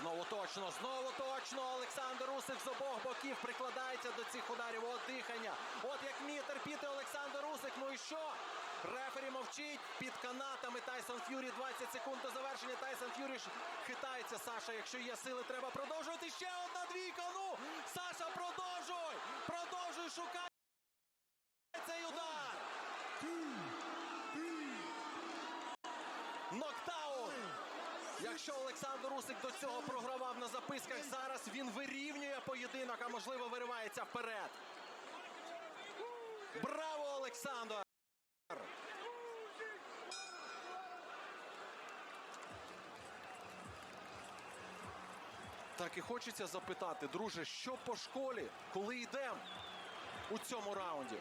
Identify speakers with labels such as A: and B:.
A: Знову точно, знову точно. Олександр Усик з обох боків прикладається до цих ударів. От дихання. От як вміє терпіти Олександр Усик. Ну і що? Рефері мовчить під канатами. Тайсон Ф'юрі 20 секунд до завершення. Тайсон Ф'юрі хитається. Саша, якщо є сили, треба продовжувати. Ще одна двійка. Ну, Саша, продовжуй! Продовжуй шукай цей удар. Нокдаун! Якщо Олександр Усик до цього програвав на записках, зараз він вирівнює поєдинок, а можливо виривається вперед. Браво, Олександр! Так і хочеться запитати, друже, що по школі, коли йдемо у цьому раунді?